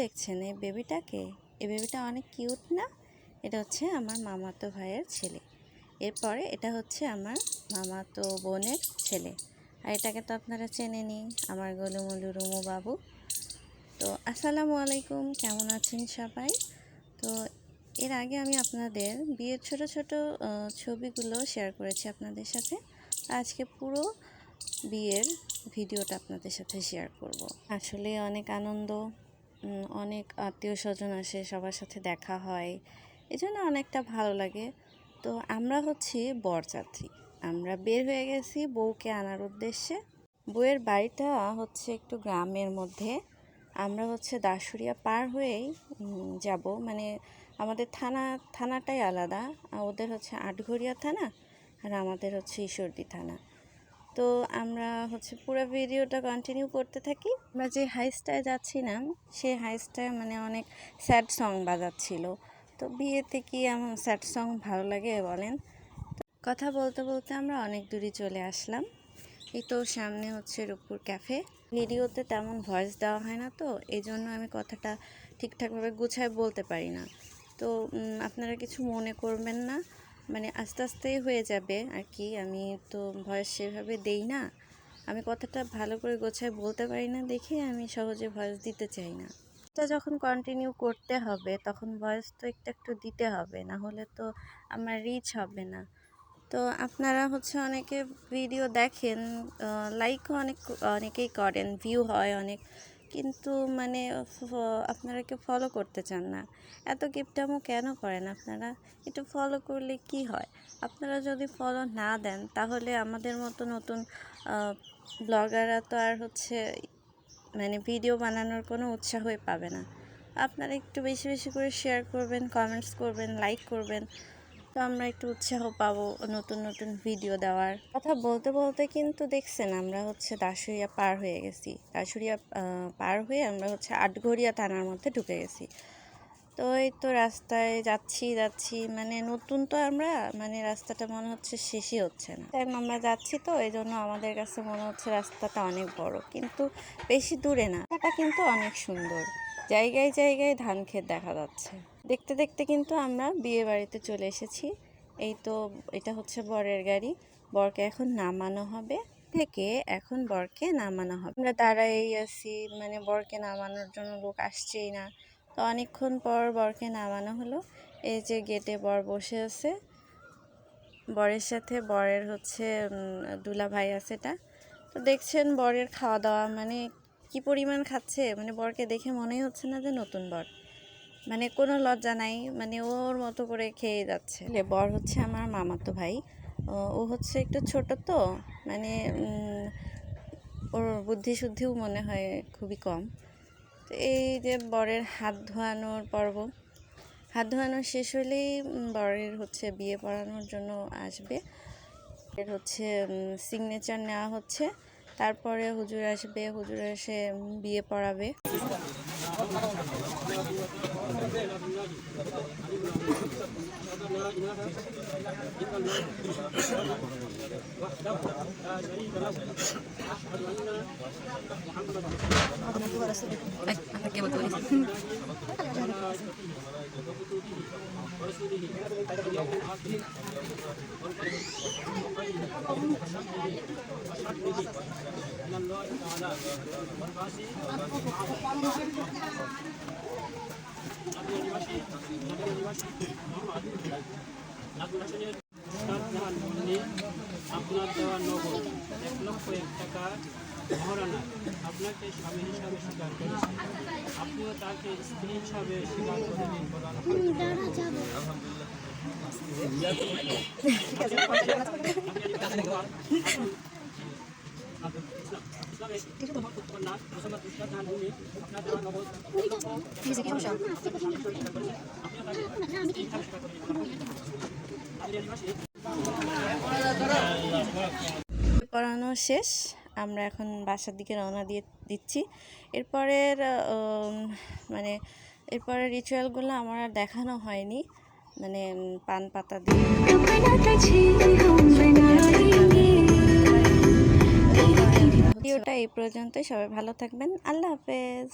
দেখছেন এই বেবিটাকে? এই বেবিটা অনেক কিউট না? এটা হচ্ছে আমার মামাতো ভাইয়ের ছেলে। এরপরে এটা হচ্ছে আমার মামাতো বোনের ছেলে। আর এটাকে তো আপনারা চেনে নিন আমার গোলুমলু রুমু বাবু তো আসসালামু আলাইকুম, কেমন আছেন সবাই? তো এর আগে আমি আপনাদের বিয়ের ছোট ছোট ছবিগুলো শেয়ার করেছি আপনাদের সাথে। আজকে পুরো বিয়ের ভিডিওটা আপনাদের সাথে শেয়ার করব। আসলে অনেক আনন্দ অনেক আত্মীয় স্বজন আসে, সবার সাথে দেখা হয়। এজন্য অনেকটা ভালো লাগে। তো আমরা হচ্ছি বরযাত্রী। আমরা বের হয়ে গেছি বউকে আনার উদ্দেশ্যে। বউয়ের বাড়িটা হচ্ছে একটু গ্রামের মধ্যে। আমরা হচ্ছে দাসুরিয়া পার হয়েই যাব। মানে আমাদের থানা, থানাটাই আলাদা। ওদের হচ্ছে আটঘরিয়া থানা আর আমাদের হচ্ছে ঈশ্বরদী থানা। তো আমরা হচ্ছে পুরো ভিডিওটা কন্টিনিউ করতে থাকি। আমরা যে হাইস্টায় যাচ্ছিলাম, সেই হাইস্টায় মানে অনেক স্যাড সং বাজাচ্ছিল। তো বিয়েতে কি এমন স্যাড সং ভালো লাগে বলেন? কথা বলতে বলতে আমরা অনেক দূরে চলে আসলাম। এই তো সামনে হচ্ছে রূপপুর ক্যাফে ভিডিওতে তেমন ভয়েস দেওয়া হয় না তো এই জন্য আমি কথাটা ঠিকঠাকভাবে গুছায় বলতে পারি না। তো আপনারা কিছু মনে করবেন না। মানে আস্তে আস্তেই হয়ে যাবে আর কি। আমি তো ভয়েস সেভাবে দেই না। আমি কথাটা ভালো করে গোছায় বলতে পারি না দেখে আমি সহজে ভয়েস দিতে চাই না। এটা যখন কন্টিনিউ করতে হবে, তখন ভয়েস তো একটু একটু দিতে হবে, না হলে তো আমার রিচ হবে না। তো আপনারা হচ্ছে অনেকে ভিডিও দেখেন লাইকও অনেক, অনেকেই করেন ভিউ হয় অনেক। কিন্তু মানে আপনারা কেউ ফলো করতে চান না। এত গিফট গিফটামো কেন করেন আপনারা? একটু ফলো করলে কি হয়? আপনারা যদি ফলো না দেন, তাহলে আমাদের মতো নতুন ব্লগাররা তো আর হচ্ছে মানে ভিডিও বানানোর কোনো উৎসাহই পাবে না। আপনারা একটু বেশি বেশি করে শেয়ার করবেন কমেন্টস করবেন লাইক করবেন। তো আমরা একটু উৎসাহ পাবো নতুন নতুন ভিডিও দেওয়ার। কথা বলতে বলতে কিন্তু দেখছেন আমরা হচ্ছে দাসুরিয়া পার হয়ে গেছি। দাসুরিয়া পার হয়ে আমরা হচ্ছে আটঘরিয়া থানার মধ্যে ঢুকে গেছি। তো এই তো রাস্তায় যাচ্ছি যাচ্ছি মানে নতুন তো আমরা মানে রাস্তাটা মনে হচ্ছে শেষই হচ্ছে না। তাই আমরা যাচ্ছি তো, এই জন্য আমাদের কাছে মনে হচ্ছে রাস্তাটা অনেক বড়, কিন্তু বেশি দূরে না। রাস্তাটা কিন্তু অনেক সুন্দর। জায়গায় জায়গায় ধান ক্ষেত দেখা যাচ্ছে। দেখতে দেখতে কিন্তু আমরা বিয়ে বাড়িতে চলে এসেছি। এই তো এটা হচ্ছে বরের গাড়ি। বরকে এখন নামানো হবে থেকে এখন বরকে নামানো হবে। আমরা দাঁড়াই আছি মানে বরকে নামানোর জন্য লোক আসছেই না। তো অনেকক্ষণ পর বরকে নামানো হলো। এই যে গেটে বর বসে আছে। বরের সাথে বরের হচ্ছে দুলা ভাই আছে এটা। তো দেখছেন বরের খাওয়া দাওয়া মানে কি পরিমাণ খাচ্ছে? মানে বরকে দেখে মনেই হচ্ছে না যে নতুন বর। মানে কোনো লজ্জা নাই মানে ওর মতো করে খেয়ে যাচ্ছে। বর হচ্ছে আমার মামাতো ভাই। ও- হচ্ছে একটু ছোট তো মানে ওর বুদ্ধি শুদ্ধিও মনে হয় খুবই কম। তো এই যে বরের হাত ধোয়ানোর পর্ব, হাত ধোয়ানো শেষ হলেই বরের হচ্ছে বিয়ে পড়ানোর জন্য আসবে। এর হচ্ছে সিগনেচার নেওয়া হচ্ছে। তারপরে হুজুর আসবে হুজুর এসে বিয়ে পড়াবে। আপনার দেওয়া নগদ এক লক্ষ এক টাকা মহারানা আপনাকে স্বামী হিসাবে স্বীকার করেছে। আপনিও তাকে স্ত্রী হিসাবে স্বীকার করে নিন প্রদান পড়ানো শেষ। আমরা এখন বাসার দিকে রওনা দিয়ে দিচ্ছি। এরপরের মানে এরপরের রিচুয়ালগুলো আমার আর দেখানো হয়নি। মানে পান পাতা দিয়ে। ভিডিওটা এই পর্যন্তই সবাই ভালো থাকবেন আল্লাহ হাফেজ।